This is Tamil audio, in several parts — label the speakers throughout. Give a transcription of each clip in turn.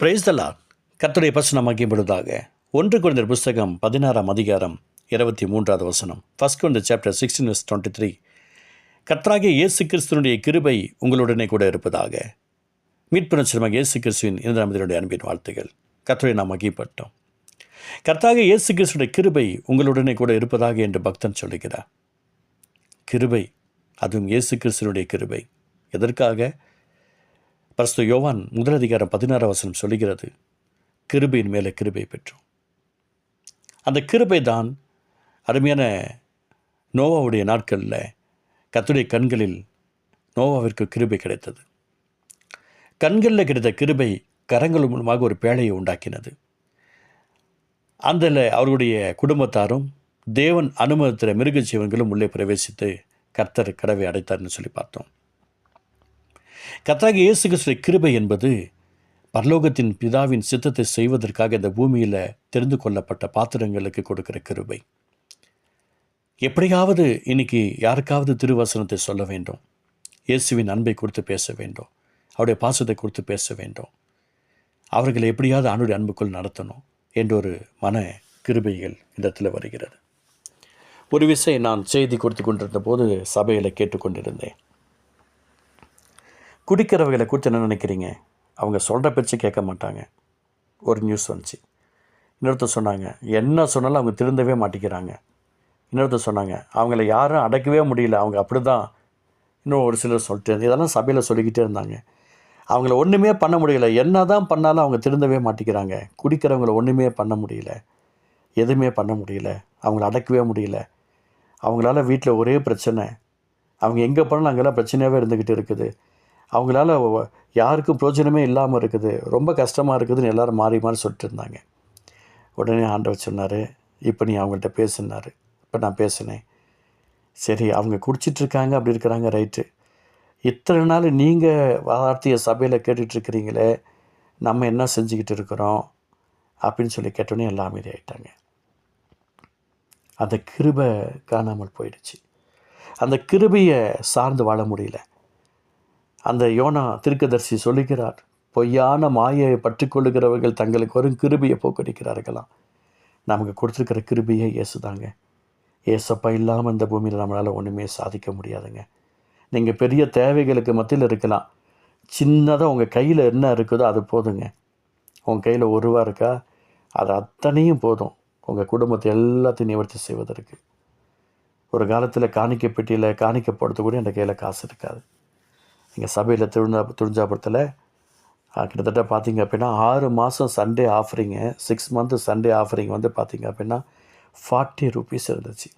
Speaker 1: பிரேஸ்தலா கத்துடைய பசனம் மகிம்படுவதாக ஒன்று குழந்தை புஸ்தகம் பதினாறாம் அதிகாரம் இருபத்தி மூன்றாவது வசனம். ஃபஸ்ட் குழந்தை chapter sixteen verse twenty three கர்த்தராகிய இயேசு கிறிஸ்துவனுடைய கிருபை உங்களுடனே கூட இருப்பதாக. மீட்புணர்ச்சியமாக இயேசு கிறிஸ்துவின் இந்த நமதினுடைய அன்பின் வாழ்த்துகள் கர்த்தரை நாம் மகிப்பட்டோம் கர்த்தாக இயேசு கிறிஸ்துடைய கிருபை உங்களுடனே கூட இருப்பதாக என்று பக்தன் சொல்லுகிறார். கிருபை அதுவும் இயேசு கிறிஸ்துவனுடைய கிருபை. எதற்காக? பரிசுத்த யோவான் முதலதிகாரம் பதினாறு வசனம் சொல்லுகிறது கிருபையின் மேலே கிருபை பெற்றோம். அந்த கிருபை தான் அருமையான நோவாவுடைய நாட்களில் கத்துடைய கண்களில் நோவாவிற்கு கிருபை கிடைத்தது. கண்களில் கிடைத்த கிருபை கரங்கள் மூலமாக ஒரு பேழையை உண்டாக்கினது. அதில் அவருடைய குடும்பத்தாரும் தேவன் அனுமதித்த மிருக ஜீவன்களும் உள்ளே பிரவேசித்து கர்த்தர் கடவை அடைத்தார்னு சொல்லி பார்த்தோம். கர்த்தாகிய இயேசு கிறிஸ்துவின் கிருபை என்பது பரலோகத்தின் பிதாவின் சித்தத்தை செய்வதற்காக இந்த பூமியில் தெரிந்து கொள்ளப்பட்ட பாத்திரங்களுக்கு கொடுக்கிற கிருபை. எப்படியாவது இன்னைக்கு யாருக்காவது திருவசனத்தை சொல்ல வேண்டும். இயேசுவின் அன்பை கொடுத்து பேச வேண்டும். அவருடைய பாசத்தை கொடுத்து பேச வேண்டும். அவர்களை எப்படியாவது ஆணுடைய அன்புக்குள் நடத்தணும் என்ற ஒரு மன கிருபைகள் இந்த இடத்துல வருகிறது. ஒரு விஷயம் நான் செய்தி கொடுத்து கொண்டிருந்த போது சபையில் கேட்டுக்கொண்டிருந்தேன். குடிக்கிறவங்களை குறித்து என்ன நினைக்கிறீங்க? அவங்க சொல்கிற பேச்சு கேட்க மாட்டாங்க. ஒரு நியூஸ் வந்துச்சு. இன்னொருத்தர் சொன்னாங்க என்ன சொன்னாலும் அவங்க திருந்தவே மாட்டேங்கிறாங்க. இன்னொருத்தர் சொன்னாங்க அவங்கள யாரும் அடக்கவே முடியல. அவங்க அப்படி தான் இன்னும் ஒரு சிலர் சொல்லிட்டு இதெல்லாம் சபையில் சொல்லிக்கிட்டே இருந்தாங்க. அவங்கள ஒன்றுமே பண்ண முடியல. என்ன தான் பண்ணாலும் அவங்க திருந்தவே மாட்டேங்கிறாங்க. குடிக்கிறவங்கள ஒன்றுமே பண்ண முடியல. எதுவுமே பண்ண முடியல. அவங்கள அடக்கவே முடியல. அவங்களால வீட்டில் ஒரே பிரச்சனை. அவங்க எங்கே போனாலும் அங்கெல்லாம் பிரச்சனையாகவே இருந்துக்கிட்டு இருக்குது. அவங்களால யாருக்கும் பிரோஜனமே இல்லாமல் இருக்குது. ரொம்ப கஷ்டமாக இருக்குதுன்னு எல்லோரும் மாறி மாறி சொல்லிட்டு இருந்தாங்க உடனே ஆண்டவர் சொன்னார் இப்போ நீ அவங்கள்ட்ட பேசுனாரு இப்போ நான் பேசினேன். சரி அவங்க குடிச்சிட்ருக்காங்க அப்படி இருக்கிறாங்க ரைட்டு. இத்தனை நாள் நீங்கள் வார்த்தையை சபையில் கேட்டுட்ருக்கிறீங்களே நம்ம என்ன செஞ்சுக்கிட்டு இருக்கிறோம்? அப்படின்னு சொல்லி கேட்டோன்னே எல்லாம் அமைதியாயிட்டாங்க. அந்த கிருபை காணாமல் போயிடுச்சு. அந்த கிருபையை சார்ந்து வாழ முடியல. அந்த யோனா திருக்கதர்சி சொல்லுகிறார் பொய்யான மாயை பற்றிக்கொள்ளுகிறவர்கள் தங்களுக்கு வரும் கிருபியை போக்கடிக்கிறார்களாம். நமக்கு கொடுத்துருக்கிற கிருபையே இயேசுதாங்க. ஏசப்பா இல்லாமல் இந்த பூமியில் நம்மளால் ஒன்றுமே சாதிக்க முடியாதுங்க. நீங்கள் பெரிய தேவைகளுக்கு மத்தியில் இருக்கலாம். சின்னதாக உங்கள் கையில் என்ன இருக்குதோ அது போதுங்க. உங்கள் கையில் ஒருவா இருக்கா? அது அத்தனையும் போதும். உங்கள் குடும்பத்தை எல்லாத்தையும் நிவர்த்தி செய்வதற்கு. ஒரு காலத்தில் காணிக்க பெட்டியில் காணிக்க போடுறது கூட என் கையில் காசு இருக்காது. எங்கள் சபையில் திருவண்ணா திருஞ்சாபுரத்தில் கிட்டத்தட்ட பார்த்தீங்க அப்படின்னா ஆறு மாதம் Sunday ஆஃபரிங்கு six month Sunday offering வந்து பார்த்தீங்க அப்படின்னா ஃபார்ட்டி ருபீஸ் இருந்துச்சு.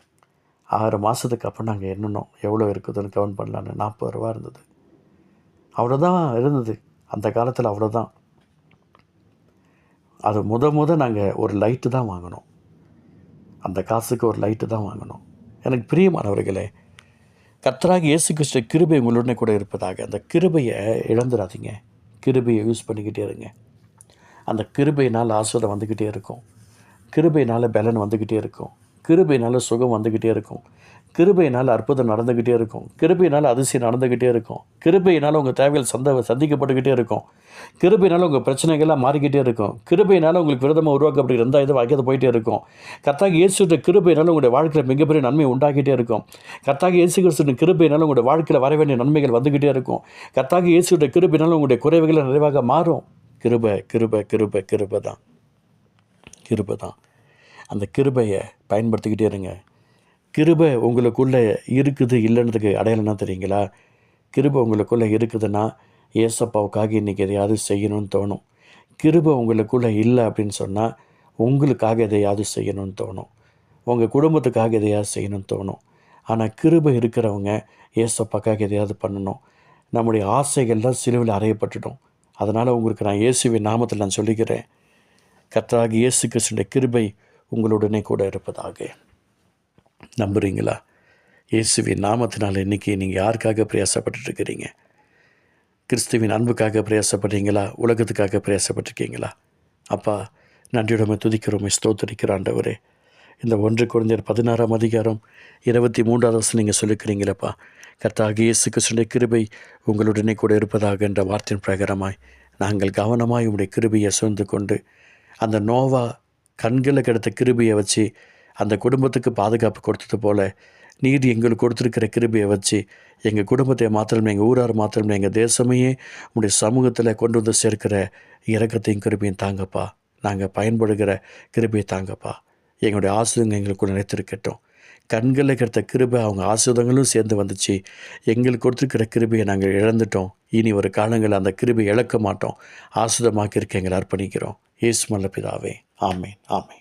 Speaker 1: ஆறு மாதத்துக்கு அப்புறம் நாங்கள் எண்ணணும் எவ்வளோ இருக்குதுன்னு கவுண்ட் பண்ணலான்னு. நாற்பது ரூபா இருந்தது. அவ்வளோதான் இருந்தது. அந்த காலத்தில் அவ்வளோதான் அது முத முத நாங்கள் ஒரு லைட்டு தான் வாங்கினோம். அந்த காசுக்கு ஒரு லைட்டு தான் வாங்கினோம். எனக்கு பிரியமானவர்களே கர்த்தராக இயேசு கிறிஸ்ட கிருபை உங்களுடனே கூட இருப்பதாக. அந்த கிருபையை இழந்துடாதீங்க. கிருபையை யூஸ் பண்ணிக்கிட்டே இருங்க. அந்த கிருபையினால் ஆஸ்வதம் வந்துக்கிட்டே இருக்கும். கிருபையினால் பலன் வந்துக்கிட்டே இருக்கும். கிருபையினால் சுகம் வந்துக்கிட்டே இருக்கும். கிருபையினால் அற்புதம் நடந்துக்கிட்டே இருக்கும். கிருபையினால் அதிசயம் நடந்துக்கிட்டே இருக்கும். கிருபையினால் உங்கள் தேவைகள் சந்த சந்திக்கப்பட்டுக்கிட்டே இருக்கும். கிருபையினால் உங்கள் பிரச்சனைகள்லாம் மாறிக்கிட்டே இருக்கும். கிருபையினால் உங்களுக்கு விரதமாக உருவாக்கப்படுகிற எந்த இது வாக்கியத்தை போயிட்டே இருக்கும். கர்த்தாக இயேசுடைய கிருபையினால் உங்களுடைய வாழ்க்கையில் மிகப்பெரிய நன்மை உண்டாகிட்டே இருக்கும். கர்த்தாக இயேசு கிறிஸ்துவின் கிருபையினால் உங்களுடைய வாழ்க்கையில் வர வேண்டிய நன்மைகள் வந்துக்கிட்டே இருக்கும். கர்த்தாக இயேசுடைய கிருபையினால் உங்களுடைய குறைவுகளை நிறைவாக மாறும். கிருபை கிருபை கிருபை கிருபை தான். கிருபை தான். அந்த கிருபையை பயன்படுத்திக்கிட்டே இருங்க. கிருபை உங்களுக்குள்ளே இருக்குது இல்லைன்றதுக்கு அடையாளம் என்ன தெரியுங்களா? கிருபை உங்களுக்குள்ளே இருக்குதுன்னா ஏசப்பாவுக்காக இன்றைக்கி எதையாவது செய்யணும்னு தோணும். கிருபை உங்களுக்குள்ளே இல்லை அப்படின்னு சொன்னால் உங்களுக்காக எதையாவது செய்யணும்னு தோணும். உங்கள் குடும்பத்துக்காக எதையாவது செய்யணும்னு தோணும். ஆனால் கிருபை இருக்கிறவங்க ஏசப்பாக்காக எதையாவது பண்ணணும். நம்முடைய ஆசைகள்லாம் சிலுவில் அறையப்பட்டுடும். அதனால் உங்களுக்கு நான் இயேசுவின் நாமத்தில் நான் சொல்லிக்கிறேன் கர்த்தராகி இயேசு கிறிஸ்துடைய கிருபை உங்களுடனே கூட இருப்பதாக. நம்புறீங்களா? இயேசுவின் நாமத்தினால் இன்னைக்கு நீங்கள் யாருக்காக பிரயாசப்பட்டுருக்கிறீங்க கிறிஸ்துவின் அன்புக்காக பிரயாசப்படுறீங்களா? உலகத்துக்காக பிரயாசப்பட்டிருக்கீங்களா? அப்பா நன்றியுடமை துதிக்கிறோமே ஸ்தோத்தரிக்கிற ஆண்டவரே. இந்த ஒன்று குழந்தையர் பதினாறாம் அதிகாரம் இருபத்தி மூன்றாவது வருஷம் நீங்கள் சொல்லிக்கிறீங்களப்பா. கர்த்தாக இயேசு கிறிஸ்துடைய கிருபை உங்களுடனே கூட இருப்பதாக என்ற வார்த்தையின் பிரகாரமாய் நாங்கள் கவனமாக உங்களுடைய கிருபையை சூழ்ந்து கொண்டு அந்த நோவா கண்களை கிடைத்த கிருபையை வச்சு அந்த குடும்பத்துக்கு பாதுகாப்பு கொடுத்தது போல் நீதி எங்களுக்கு கொடுத்துருக்கிற கிருபையை வச்சு எங்கள் குடும்பத்தை மாத்திரம் எங்கள் ஊரார் மாத்திரம் எங்கள் தேசமையே உங்களுடைய சமூகத்தில் கொண்டு வந்து சேர்க்கிற இறக்கத்தையும் கிருபையும் தாங்கப்பா. நாங்கள் பயன்படுகிற கிருபையை தாங்கப்பா. எங்களுடைய ஆசிரியங்க எங்களுக்கு நினைத்திருக்கட்டும் கண்களில் கிடைத்த கிருபை அவங்க ஆசிரியங்களும் சேர்ந்து வந்துச்சு. எங்களுக்கு கொடுத்துருக்கிற கிருபையை நாங்கள் இழந்துட்டோம். இனி ஒரு காலங்களில் அந்த கிருபை இழக்க மாட்டோம். ஆசிரியமாக்கி இருக்க எங்களை அர்ப்பணிக்கிறோம். இயேசு மல்ல பிதாவே. ஆமேன். ஆமேன்.